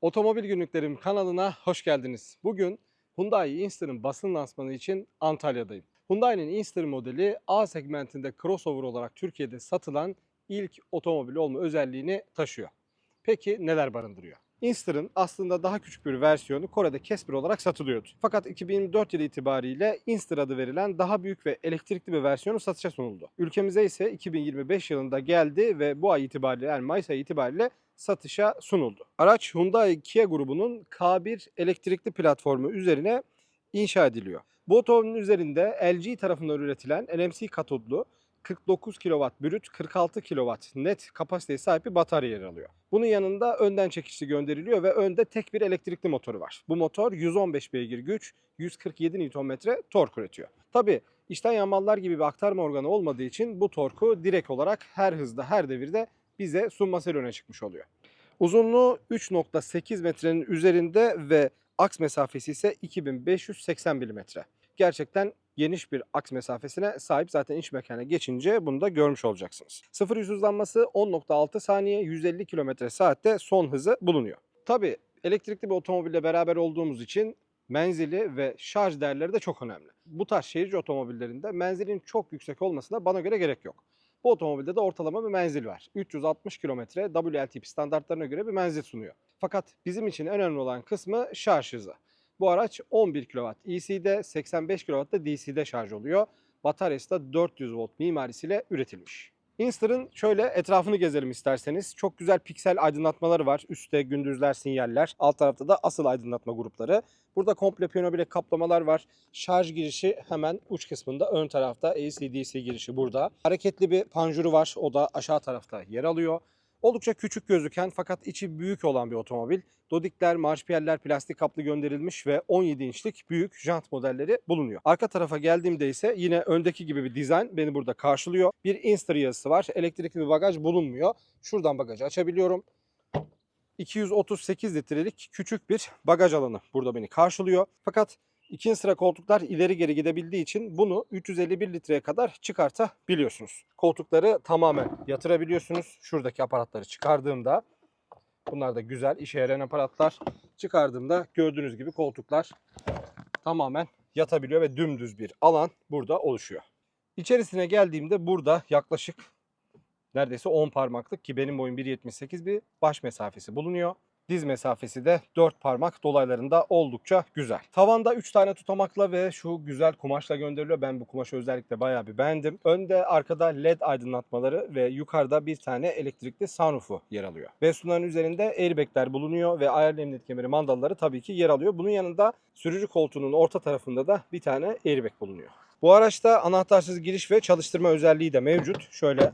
Otomobil Günlüklerim kanalına hoş geldiniz. Bugün Hyundai Insta'nın basın lansmanı için Antalya'dayım. Hyundai'nin Inster modeli A segmentinde crossover olarak Türkiye'de satılan ilk otomobil olma özelliğini taşıyor. Peki neler barındırıyor? Insta'nın aslında daha küçük bir versiyonu Kore'de Casper olarak satılıyordu. Fakat 2024 yılı itibariyle Inster adı verilen daha büyük ve elektrikli bir versiyonu satışa sunuldu. Ülkemize ise 2025 yılında geldi ve bu ay itibariyle yani Mayıs ayı itibariyle satışa sunuldu. Araç Hyundai Kia grubunun K1 elektrikli platformu üzerine inşa ediliyor. Bu otomobilin üzerinde LG tarafından üretilen NMC katodlu 49 kW brüt 46 kW net kapasiteye sahip bir batarya yer alıyor. Bunun yanında önden çekişli gönderiliyor ve önde tek bir elektrikli motoru var. Bu motor 115 beygir güç, 147 Nm tork üretiyor. Tabi içten yanmalar gibi bir aktarma organı olmadığı için bu torku direkt olarak her hızda her devirde bize sunmasıyla öne çıkmış oluyor. Uzunluğu 3.8 metrenin üzerinde ve aks mesafesi ise 2580 mm. Gerçekten geniş bir aks mesafesine sahip zaten iç mekana geçince bunu da görmüş olacaksınız. Sıfır yüz hızlanması 10.6 saniye 150 km saatte son hızı bulunuyor. Tabi elektrikli bir otomobille beraber olduğumuz için menzili ve şarj değerleri de çok önemli. Bu tarz şehirci otomobillerinde menzilin çok yüksek olmasına bana göre gerek yok. Bu otomobilde de ortalama bir menzil var. 360 kilometre WLTP standartlarına göre bir menzil sunuyor. Fakat bizim için en önemli olan kısmı şarj hızı. Bu araç 11 kW EC'de, 85 kW da DC'de şarj oluyor. Bataryası da 400 volt mimarisiyle üretilmiş. Insta'nın şöyle etrafını gezelim isterseniz. Çok güzel piksel aydınlatmaları var. Üstte gündüzler, sinyaller. Alt tarafta da asıl aydınlatma grupları. Burada komple piyano bilek kaplamalar var. Şarj girişi hemen uç kısmında ön tarafta. AC-DC girişi burada. Hareketli bir panjuru var. O da aşağı tarafta yer alıyor. Oldukça küçük gözüken fakat içi büyük olan bir otomobil. Dodikler, marşpiyeller plastik kaplı gönderilmiş ve 17 inçlik büyük jant modelleri bulunuyor. Arka tarafa geldiğimde ise yine öndeki gibi bir dizayn beni burada karşılıyor. Bir Insta yazısı var. Elektrikli bir bagaj bulunmuyor. Şuradan bagajı açabiliyorum. 238 litrelik küçük bir bagaj alanı burada beni karşılıyor. Fakat ikinci sıra koltuklar ileri geri gidebildiği için bunu 351 litreye kadar çıkartabiliyorsunuz. Koltukları tamamen yatırabiliyorsunuz. Şuradaki aparatları çıkardığımda bunlar da güzel işe yarayan aparatlar. Çıkardığımda gördüğünüz gibi koltuklar tamamen yatabiliyor ve dümdüz bir alan burada oluşuyor. İçerisine geldiğimde burada yaklaşık neredeyse 10 parmaklık ki benim boyum 1.78 bir baş mesafesi bulunuyor. Diz mesafesi de 4 parmak dolaylarında oldukça güzel. Tavanda 3 tane tutamakla ve şu güzel kumaşla gönderiliyor. Ben bu kumaşı özellikle bayağı bir beğendim. Önde arkada led aydınlatmaları ve yukarıda bir tane elektrikli sunroofu yer alıyor. Ve sunların üzerinde airbagler bulunuyor ve ayarlı emniyet kemeri mandalları tabii ki yer alıyor. Bunun yanında sürücü koltuğunun orta tarafında da bir tane airbag bulunuyor. Bu araçta anahtarsız giriş ve çalıştırma özelliği de mevcut. Şöyle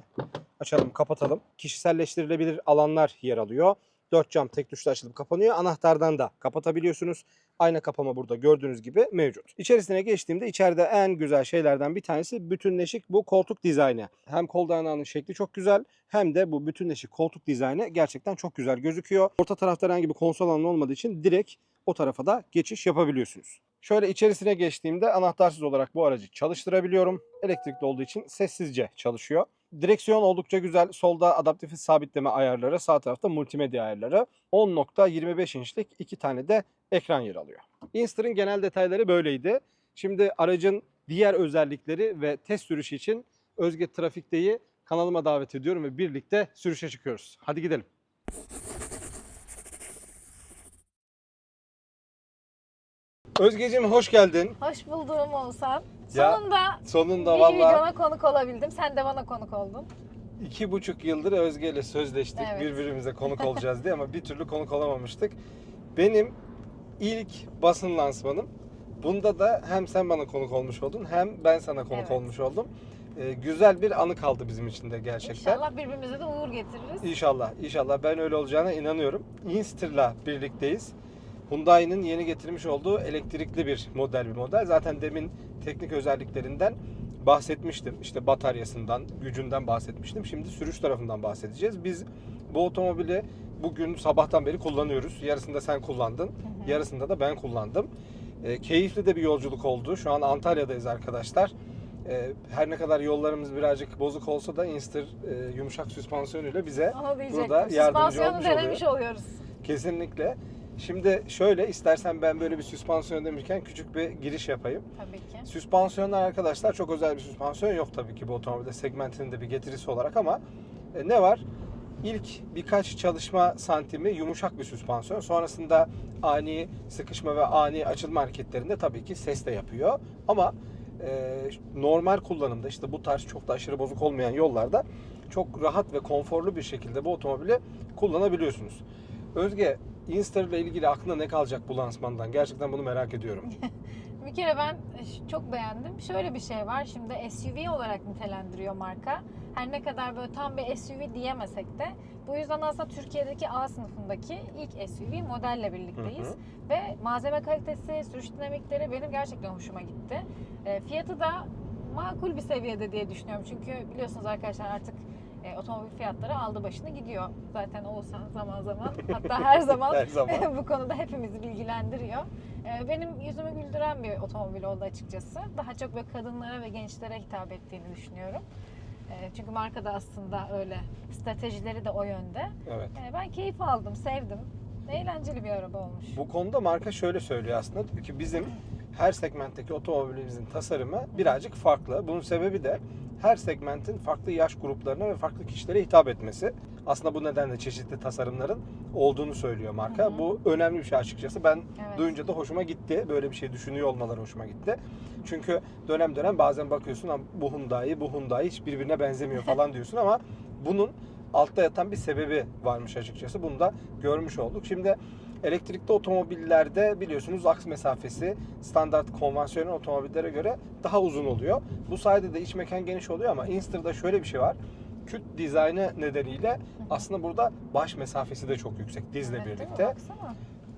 açalım kapatalım. Kişiselleştirilebilir alanlar yer alıyor. 4 cam tek tuşla açılıp kapanıyor. Anahtardan da kapatabiliyorsunuz. Ayna kapama burada gördüğünüz gibi mevcut. İçerisine geçtiğimde içeride en güzel şeylerden bir tanesi bütünleşik bu koltuk dizaynı. Hem kol dayanağının şekli çok güzel hem de bu bütünleşik koltuk dizaynı gerçekten çok güzel gözüküyor. Orta tarafta herhangi bir konsol alanı olmadığı için direkt o tarafa da geçiş yapabiliyorsunuz. Şöyle içerisine geçtiğimde anahtarsız olarak bu aracı çalıştırabiliyorum. Elektrikli olduğu için sessizce çalışıyor. Direksiyon oldukça güzel. Solda adaptif sabitleme ayarları, sağ tarafta multimedya ayarları. 10.25 inçlik iki tane de ekran yer alıyor. Insta'nın genel detayları böyleydi. Şimdi aracın diğer özellikleri ve test sürüşü için Özge Trafik'teyi kanalıma davet ediyorum ve birlikte sürüşe çıkıyoruz. Hadi gidelim. Özgeciğim hoş geldin. Hoş bulduğum Oğuzhan. Ya, Sonunda Sonunda bir valla videona konuk olabildim. Sen de bana konuk oldun. iki buçuk yıldır Özge ile sözleştik Evet. birbirimize konuk olacağız diye ama bir türlü konuk olamamıştık. Benim ilk basın lansmanım. Bunda da hem sen bana konuk olmuş oldun hem ben sana konuk Evet. olmuş oldum. Ee, güzel bir anı kaldı bizim için de gerçekten. İnşallah birbirimize de uğur getiririz. İnşallah, inşallah ben öyle olacağına inanıyorum. Inster'la birlikteyiz. Hyundai'nin yeni getirmiş olduğu elektrikli bir model bir model. Zaten demin teknik özelliklerinden bahsetmiştim. İşte bataryasından, gücünden bahsetmiştim. Şimdi sürüş tarafından bahsedeceğiz. Biz bu otomobili bugün sabahtan beri kullanıyoruz. Yarısında sen kullandın, hı. yarısında da ben kullandım. E, keyifli de bir yolculuk oldu. Şu an Antalya'dayız arkadaşlar. E, her ne kadar yollarımız birazcık bozuk olsa da Inster e, yumuşak süspansiyonuyla bize burada yardımcı Süspansiyonu olmuş denemiş oluyoruz. Kesinlikle. Şimdi şöyle istersen ben böyle bir süspansiyon demişken küçük bir giriş yapayım. Tabii ki. Süspansiyonlar arkadaşlar çok özel bir süspansiyon yok tabii ki bu otomobilde segmentinin de bir getirisi olarak ama e, ne var? İlk birkaç çalışma santimi yumuşak bir süspansiyon. Sonrasında ani sıkışma ve ani açılma hareketlerinde tabii ki ses de yapıyor. Ama e, normal kullanımda işte bu tarz çok da aşırı bozuk olmayan yollarda çok rahat ve konforlu bir şekilde bu otomobili kullanabiliyorsunuz. Özge, Inster ile ilgili aklında ne kalacak bu lansmandan? Gerçekten bunu merak ediyorum. Bir kere ben e, çok beğendim. Şöyle bir şey var. Şimdi SUV olarak nitelendiriyor marka. Her ne kadar böyle tam bir SUV diyemesek de bu yüzden aslında Türkiye'deki A sınıfındaki ilk SUV modelle birlikteyiz. Hı hı. Ve malzeme kalitesi, sürüş dinamikleri benim gerçekten hoşuma gitti. E, fiyatı da makul bir seviyede diye düşünüyorum. Çünkü biliyorsunuz arkadaşlar artık e, otomobil fiyatları aldı başını gidiyor. Zaten Oğuzhan zaman zaman hatta her zaman Her zaman. bu konuda hepimizi bilgilendiriyor. Ee, Benim yüzümü güldüren bir otomobil oldu açıkçası. Daha çok böyle kadınlara ve gençlere hitap ettiğini düşünüyorum. Ee, Çünkü marka da aslında öyle. Stratejileri de o yönde. Evet. Ee, Ben keyif aldım, sevdim. Eğlenceli bir araba olmuş. Bu konuda marka şöyle söylüyor aslında diyor ki bizim her segmentteki otomobilimizin tasarımı birazcık farklı. Bunun sebebi de her segmentin farklı yaş gruplarına ve farklı kişilere hitap etmesi. Aslında bu nedenle çeşitli tasarımların olduğunu söylüyor marka. Hı hı. Bu önemli bir şey açıkçası. Ben Evet. duyunca da hoşuma gitti. Böyle bir şey düşünüyor olmaları hoşuma gitti. Çünkü dönem dönem bazen bakıyorsun "Ama bu Hyundai, bu Hyundai hiç birbirine benzemiyor falan diyorsun ama bunun altta yatan bir sebebi varmış açıkçası. Bunu da görmüş olduk. Şimdi elektrikli otomobillerde biliyorsunuz aks mesafesi standart konvansiyonel otomobillere göre daha uzun oluyor. Bu sayede de iç mekan geniş oluyor ama Inster'da şöyle bir şey var. Küt dizaynı nedeniyle aslında burada baş mesafesi de çok yüksek dizle Evet, birlikte.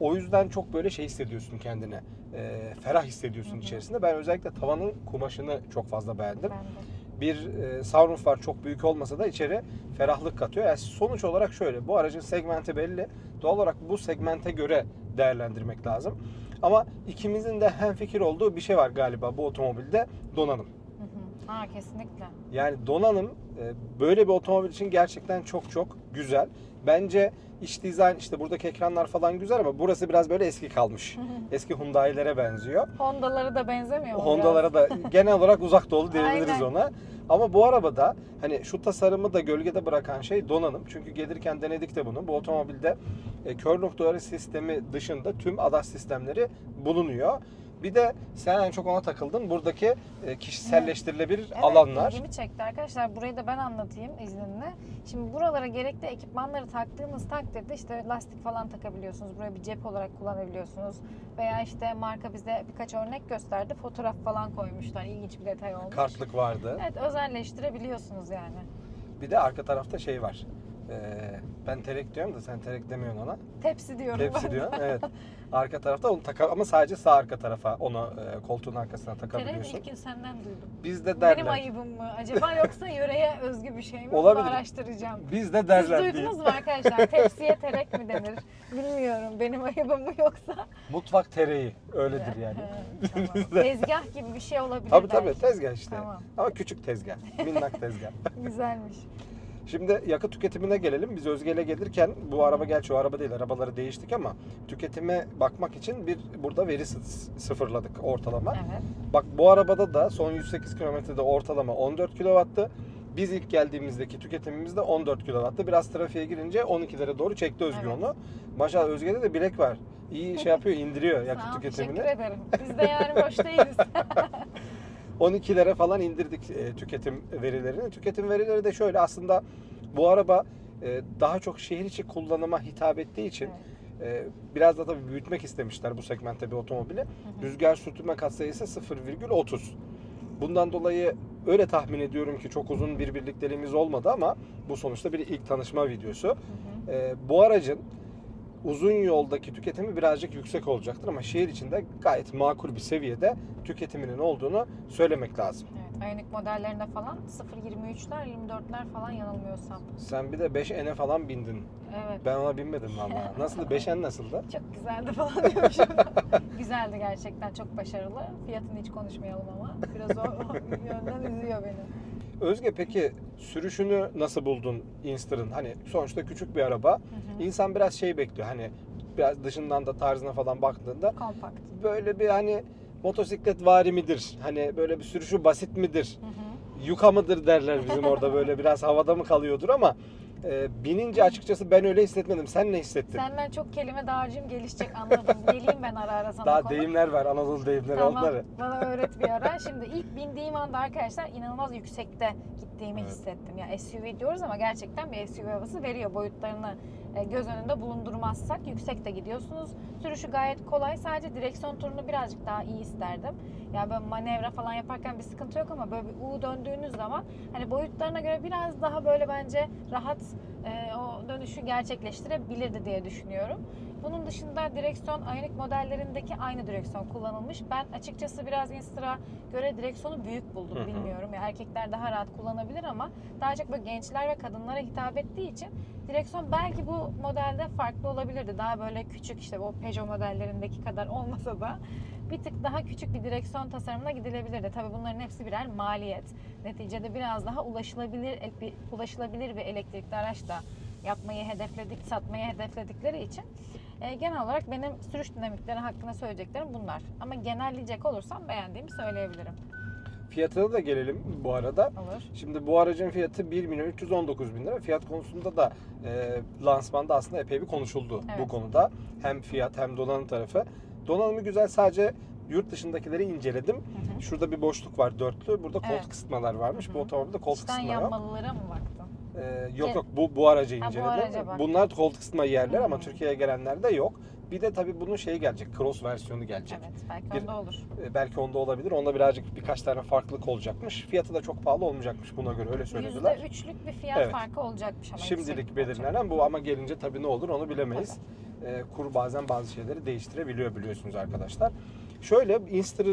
O yüzden çok böyle şey hissediyorsun kendine. e, ferah hissediyorsun Hı hı. içerisinde. Ben özellikle tavanın kumaşını çok fazla beğendim. Ben. Bir e, sunroof var çok büyük olmasa da içeri ferahlık katıyor. Yani sonuç olarak şöyle bu aracın segmenti belli. Doğal olarak bu segmente göre değerlendirmek lazım. Ama ikimizin de hemfikir olduğu bir şey var galiba bu otomobilde donanım. Hı hı. Ha kesinlikle. Yani donanım e, böyle bir otomobil için gerçekten çok çok güzel. Bence iç dizayn işte buradaki ekranlar falan güzel ama burası biraz böyle eski kalmış. Eski Hyundai'lere benziyor. Honda'ları da benzemiyor mu Honda'lara da genel olarak uzak doğulu diyebiliriz Aynen. ona. Ama bu arabada hani şu tasarımı da gölgede bırakan şey donanım. Çünkü gelirken denedik de bunu. Bu otomobilde e, kör noktaları sistemi dışında tüm ADAS sistemleri bulunuyor. Bir de sen en çok ona takıldın. Buradaki e, kişiselleştirilebilir Evet, alanlar. ilgimi çekti arkadaşlar. Burayı da ben anlatayım izninle. Şimdi buralara gerekli ekipmanları taktığınız takdirde işte lastik falan takabiliyorsunuz. Buraya bir cep olarak kullanabiliyorsunuz. Veya işte marka bize birkaç örnek gösterdi. Fotoğraf falan koymuşlar. İlginç bir detay olmuş. Kartlık vardı. Evet özelleştirebiliyorsunuz yani. Bir de arka tarafta şey var. E, ben terek diyorum da sen terek demiyorsun ona. Tepsi diyorum Tepsi diyorsun. Evet. Arka tarafta onu takar ama sadece sağ arka tarafa onu e, koltuğun arkasına takabiliyorsun. ilk gün senden duydum. Biz de Benim derler. ayıbım mı? Acaba yoksa yöreye özgü bir şey mi? Onu Olabilir. araştıracağım. Biz de Siz derler diye. duydunuz mu arkadaşlar? Tepsiye terek mi denir? Bilmiyorum. Benim ayıbım mı yoksa? Mutfak tereyi öyledir yani. He, tamam. Tezgah gibi bir şey olabilir Tabii tabii belki. tezgah işte. Tamam. Ama küçük tezgah. Minnak tezgah. Güzelmiş. Şimdi yakıt tüketimine gelelim. Biz Özge'yle gelirken bu araba gerçi o araba değil arabaları değiştik ama tüketime bakmak için bir burada veri sı- sıfırladık ortalama. Evet. Bak bu arabada da son 108 kilometrede ortalama 14 kW'tı. Biz ilk geldiğimizdeki tüketimimiz de 14 kW'tı. Biraz trafiğe girince 12'lere doğru çekti Özge Evet. onu. Maşallah Özge'de de bilek var. İyi şey yapıyor, indiriyor yakıt Sağ tüketimini. teşekkür ederim. Biz de yani boş değiliz. 12'lere falan indirdik e, tüketim verilerini. Tüketim verileri de şöyle aslında bu araba e, daha çok şehir içi kullanıma hitap ettiği için e, biraz da tabii büyütmek istemişler bu segmentte bir otomobili. Rüzgar sürtünme katsayısı 0,30. Bundan dolayı öyle tahmin ediyorum ki çok uzun bir birlikteliğimiz olmadı ama bu sonuçta bir ilk tanışma videosu. Hı hı. Bu aracın uzun yoldaki tüketimi birazcık yüksek olacaktır ama şehir içinde gayet makul bir seviyede tüketiminin olduğunu söylemek lazım. Evet, Ioniq modellerinde falan 0.23'ler 24'ler falan yanılmıyorsam. Sen bir de 5N'e falan bindin. Evet. Ben ona binmedim valla. Nasıldı? 5N nasıldı? Çok güzeldi falan diyormuşum. Güzeldi gerçekten çok başarılı. Fiyatını hiç konuşmayalım ama biraz o, o yönden üzüyor beni. Özge peki sürüşünü nasıl buldun Inster'ın? Hani sonuçta küçük bir araba. Hı hı. İnsan biraz şey bekliyor. Hani biraz dışından da tarzına falan baktığında Kompakt. böyle bir hani motosiklet vari midir? Hani böyle bir sürüşü basit midir? Hı hı. Yuka mıdır derler bizim orada böyle biraz havada mı kalıyordur ama e, binince açıkçası ben öyle hissetmedim. Sen ne hissettin? Senden çok kelime dağarcığım gelişecek anladım. Geleyim ben ara ara sana Daha konu. deyimler var Anadolu deyimleri Tamam, onları. bana öğret bir ara. Şimdi ilk bindiğim anda arkadaşlar inanılmaz yüksekte gittiğimi Evet. hissettim. Ya SUV diyoruz ama gerçekten bir SUV havası veriyor. Boyutlarını göz önünde bulundurmazsak yüksekte gidiyorsunuz. Sürüşü gayet kolay. Sadece direksiyon turunu birazcık daha iyi isterdim. Yani böyle manevra falan yaparken bir sıkıntı yok ama böyle bir U döndüğünüz zaman hani boyutlarına göre biraz daha böyle bence rahat e, o dönüşü gerçekleştirebilirdi diye düşünüyorum. Bunun dışında direksiyon Ioniq modellerindeki aynı direksiyon kullanılmış. Ben açıkçası biraz Instra göre direksiyonu büyük buldum Hı hı. bilmiyorum. Ya erkekler daha rahat kullanabilir ama daha çok böyle gençler ve kadınlara hitap ettiği için direksiyon belki bu modelde farklı olabilirdi. Daha böyle küçük işte o Peugeot modellerindeki kadar olmasa da bir tık daha küçük bir direksiyon tasarımına gidilebilirdi. Tabii bunların hepsi birer maliyet. Neticede biraz daha ulaşılabilir bir ulaşılabilir bir elektrikli araç da yapmayı hedefledik, satmayı hedefledikleri için e, genel olarak benim sürüş dinamikleri hakkında söyleyeceklerim bunlar. Ama genelleyecek olursam beğendiğimi söyleyebilirim. Fiyatına da gelelim bu arada. Olur. Şimdi bu aracın fiyatı 1 milyon 319 bin lira. Fiyat konusunda da e, lansmanda aslında epey bir konuşuldu bu Evet. konuda. Hem fiyat hem donanım tarafı. Donanımı güzel sadece yurt dışındakileri inceledim. Hı hı. Şurada bir boşluk var dörtlü. Burada koltuk Evet. ısıtmalar varmış. Hı Bu hı. otomobilde koltuk İçten ısıtma yok. yanmalılara mı baktın? Ee, yok yok bu bu aracı Ha, bu inceledim. araca bak. Bunlar koltuk ısıtma yerler ama. Türkiye'ye gelenlerde yok. Bir de tabii bunun şeyi gelecek. Cross versiyonu gelecek. Evet, belki Bir- onda olur. Ee, belki onda olabilir. Onda birazcık birkaç tane farklılık olacakmış. Fiyatı da çok pahalı olmayacakmış buna göre öyle söylediler. %3'lük bir fiyat Evet. farkı olacakmış ama. Şimdilik yükseklik belirlenen bu ama gelince tabii ne olur onu bilemeyiz. Ee, kur bazen bazı şeyleri değiştirebiliyor biliyorsunuz arkadaşlar. Şöyle Inster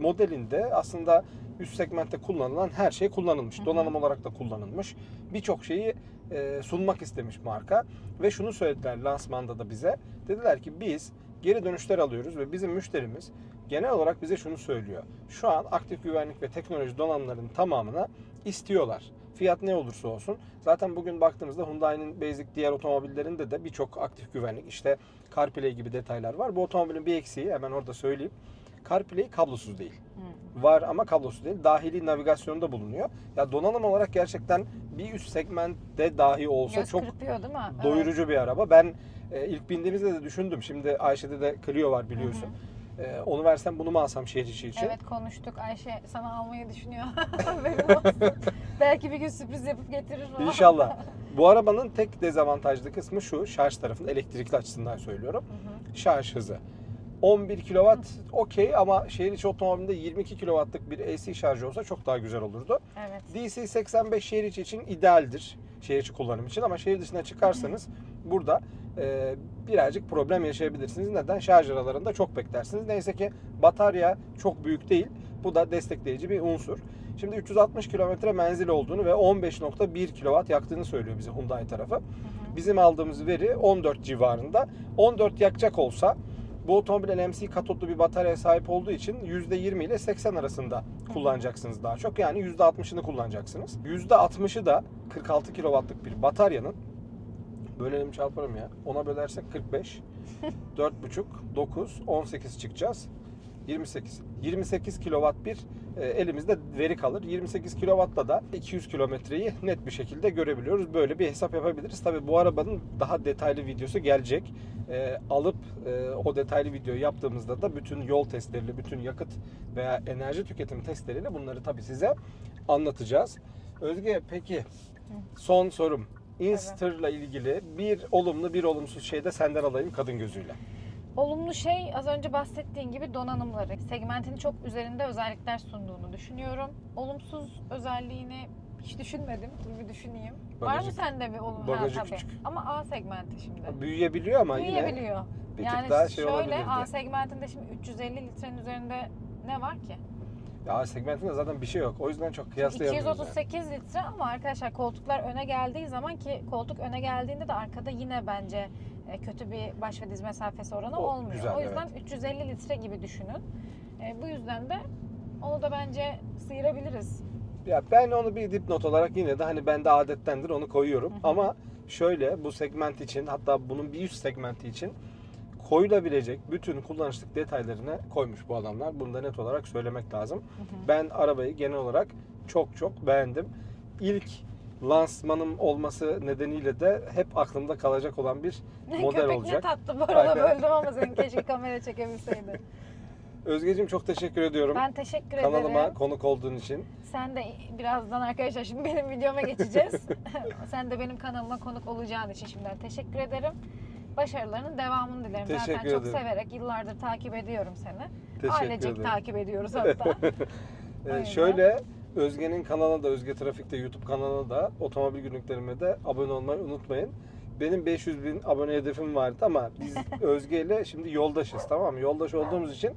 modelinde aslında üst segmentte kullanılan her şey kullanılmış. Donanım olarak da kullanılmış. Birçok şeyi e, sunmak istemiş marka ve şunu söylediler lansmanda da bize. Dediler ki biz geri dönüşler alıyoruz ve bizim müşterimiz genel olarak bize şunu söylüyor. Şu an aktif güvenlik ve teknoloji donanımlarının tamamına istiyorlar. Fiyat ne olursa olsun. Zaten bugün baktığımızda Hyundai'nin basic diğer otomobillerinde de birçok aktif güvenlik işte CarPlay gibi detaylar var. Bu otomobilin bir eksiği hemen orada söyleyeyim. CarPlay kablosuz değil. Hı. Var ama kablosuz değil. Dahili navigasyonda bulunuyor. Ya donanım olarak gerçekten bir üst segmentte dahi olsa Göz çok kırpıyor değil mi? Evet. doyurucu bir araba. Ben e, ilk bindiğimizde de düşündüm. Şimdi Ayşe'de de Clio var biliyorsun. E, onu versem bunu mu alsam şehir içi için? Evet konuştuk. Ayşe sana almayı düşünüyor. Belki bir gün sürpriz yapıp getirir o. İnşallah. Bu arabanın tek dezavantajlı kısmı şu. Şarj tarafında elektrikli açısından söylüyorum. Hı hı. Şarj hızı. 11 kW okey ama şehir içi otomobilinde 22 kW'lık bir AC şarjı olsa çok daha güzel olurdu. Evet. DC 85 şehir içi için idealdir. Şehir içi kullanım için ama şehir dışına çıkarsanız burada e, birazcık problem yaşayabilirsiniz. Neden? Şarj aralarında çok beklersiniz. Neyse ki batarya çok büyük değil. Bu da destekleyici bir unsur. Şimdi 360 kilometre menzil olduğunu ve 15.1 kW yaktığını söylüyor bize Hyundai tarafı. Hı hı. Bizim aldığımız veri 14 civarında. 14 yakacak olsa bu otomobil NMC katotlu bir bataryaya sahip olduğu için %20 ile 80 arasında kullanacaksınız daha çok. Yani %60'ını kullanacaksınız. %60'ı da 46 kW'lık bir bataryanın bölelim çarparım ya. Ona bölersek 45, 4,5, 9, 18 çıkacağız. 28. 28 kW bir elimizde veri kalır. 28 kW'la da 200 kilometreyi net bir şekilde görebiliyoruz. Böyle bir hesap yapabiliriz. Tabii bu arabanın daha detaylı videosu gelecek. E, alıp e, o detaylı videoyu yaptığımızda da bütün yol testleriyle, bütün yakıt veya enerji tüketim testleriyle bunları tabii size anlatacağız. Özge peki son sorum. Inster'la ilgili bir olumlu bir olumsuz şey de senden alayım kadın gözüyle. Olumlu şey az önce bahsettiğin gibi donanımları. Segmentin çok üzerinde özellikler sunduğunu düşünüyorum. Olumsuz özelliğini hiç düşünmedim. Dur bir düşüneyim. Var mı Bagajı- sende bir olumlu? bagajı ha, tabii. küçük. Ama A segmenti şimdi. Büyüyebiliyor ama yine Büyüyebiliyor. bir yani tık daha şey şöyle. A segmentinde şimdi 350 litrenin üzerinde ne var ki? Ya segmentinde zaten bir şey yok. O yüzden çok kıyaslayamıyoruz. yani. 238 litre ama arkadaşlar koltuklar öne geldiği zaman ki koltuk öne geldiğinde de arkada yine bence kötü bir baş ve diz mesafesi oranı O olmuyor. güzel, o yüzden 350 litre gibi düşünün. E, bu yüzden de onu da bence sıyırabiliriz. Ya ben onu bir dipnot olarak yine de hani bende adettendir onu koyuyorum. Hı hı. Ama şöyle bu segment için hatta bunun bir üst segmenti için koyulabilecek bütün kullanışlık detaylarını koymuş bu adamlar. Bunu da net olarak söylemek lazım. Hı hı. Ben arabayı genel olarak çok çok beğendim. İlk lansmanım olması nedeniyle de hep aklımda kalacak olan bir model Köpek olacak. ne tatlı bu arada Aynen. böldüm ama senin keşke kamera çekebilseydin. Özgeciğim çok teşekkür ediyorum. Ben teşekkür Kanalıma ederim. konuk olduğun için. Sen de birazdan arkadaşlar şimdi benim videoma geçeceğiz. Sen de benim kanalıma konuk olacağın için şimdiden teşekkür ederim. Başarılarının devamını dilerim. Zaten Teşekkür çok ederim. severek yıllardır takip ediyorum seni. Teşekkür Ailecek ederim. takip ediyoruz hatta. Ee, şöyle Özge'nin kanalına da Özge Trafik'te YouTube kanalına da otomobil günlüklerime de abone olmayı unutmayın. Benim 500 bin abone hedefim vardı ama biz Özge ile şimdi yoldaşız tamam mı? Yoldaş olduğumuz için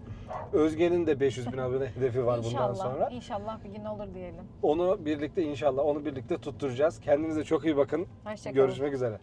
Özge'nin de 500 bin abone hedefi var bundan inşallah, sonra. inşallah bir gün olur diyelim. Onu birlikte inşallah onu birlikte tutturacağız. Kendinize çok iyi bakın. Hoşçakalın. Görüşmek üzere.